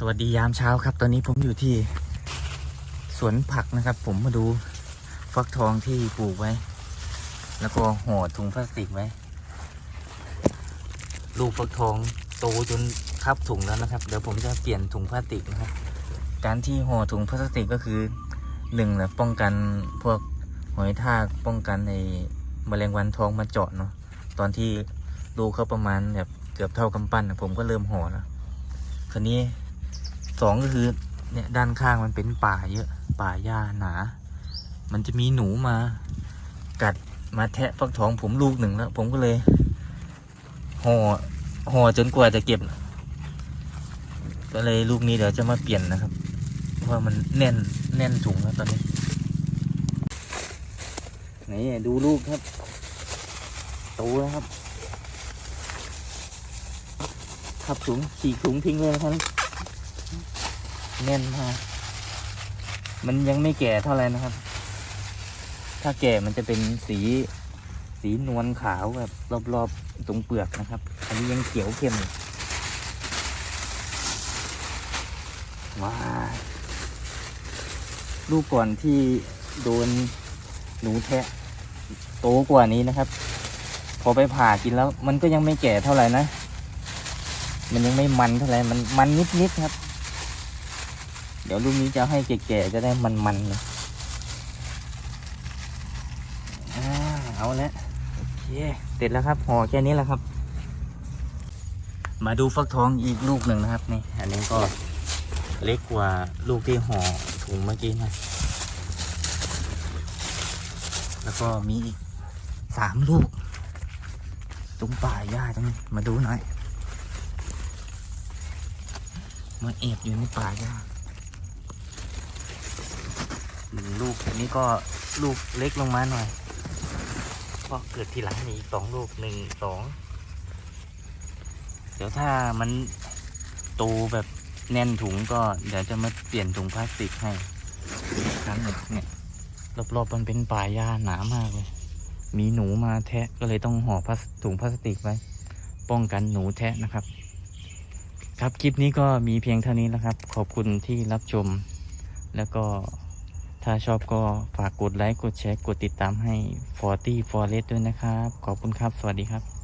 สวัสดียามเช้าครับ ตอนนี้ผมอยู่ที่ สวนผักนะครับ ผมมาดูฟักทองที่ปลูกไว้ แล้วก็ห่อถุงพลาสติกไว้ ลูกฟักทองโตจนคับถุงแล้วนะครับ เดี๋ยวผมจะเปลี่ยนถุงพลาสติกนะครับ การที่ห่อถุงพลาสติกก็คือหนึ่งนะป้องกันพวกหอยทากป้องกันในแมลงวันทองมาเจาะเนาะตอนที่ลูกเขาประมาณแบบเกือบเท่ากำปั้นนะผมก็เริ่มห่อแล้วคราวนี้ สองก็คือเนี่ยด้านข้างมันเป็นป่าเยอะ ป่าหญ้าหนา มันจะมีหนูมา กัดมาแทะฟักทองผมลูกหนึ่งแล้วผมก็เลยห่อห่อจนกว่าจะเก็บ ก็เลยลูกนี้เดี๋ยวจะมาเปลี่ยนนะครับเพราะว่ามันแน่นแน่นถุงแล้วตอนนี้ไหนดูลูกครับโตแล้วครับขับถุงฉีกถุงทิ้งเลยนะครับ แน่นมาก มันยังไม่แก่เท่าไหร่นะครับ ถ้าแก่มันจะเป็นสีสีนวลขาวแบบรอบๆตรงเปลือกนะครับ อันนี้ยังเขียวเข้มว้าลูกก่อนที่โดนหนูแทะโตกว่านี้นะครับ พอไปผ่ากินแล้ว มันก็ยังไม่แก่เท่าไหร่นะ มันยังไม่มันเท่าไหร่ มันมันนิดๆครับ เดี๋ยวลูกนี้จะให้แก่ๆจะได้มันๆเลยอ่าเอาละโอเคเสร็จแล้วครับห่อแค่นี้แหละครับ มาดูฟักทองอีกลูกหนึ่งนะครับนี่อันนี้ก็เล็กกว่าลูกที่ห่อถุงเมื่อกี้นะ แล้วก็มีอีกสามลูก ตรงป่าหญ้าตรงนี้มาดูหน่อยมาแอบอยู่ในป่าหญ้า ลูกอันนี้ก็ลูกเล็กลงมาหน่อยเพราะเกิดทีหลังมีสองลูกหนึ่งสองเดี๋ยวถ้ามันโตแบบแน่นถุงก็เดี๋ยวจะมาเปลี่ยนถุงพลาสติกให้ครั้งหนึ่งเนี่ยรอบๆมันเป็นป่าหญ้าหนามากเลย มีหนูมาแทะก็เลยต้องห่อพลาสถุงพลาสติกไว้ ป้องกันหนูแทะนะครับ ครับคลิปนี้ก็มีเพียงเท่านี้นะครับ ขอบคุณที่รับชม แล้วก็ ถ้าชอบก็ฝากกดไลค์ กดแชร์ กดติดตามให้ 40 Forest ด้วยนะครับ ขอบคุณครับ สวัสดีครับ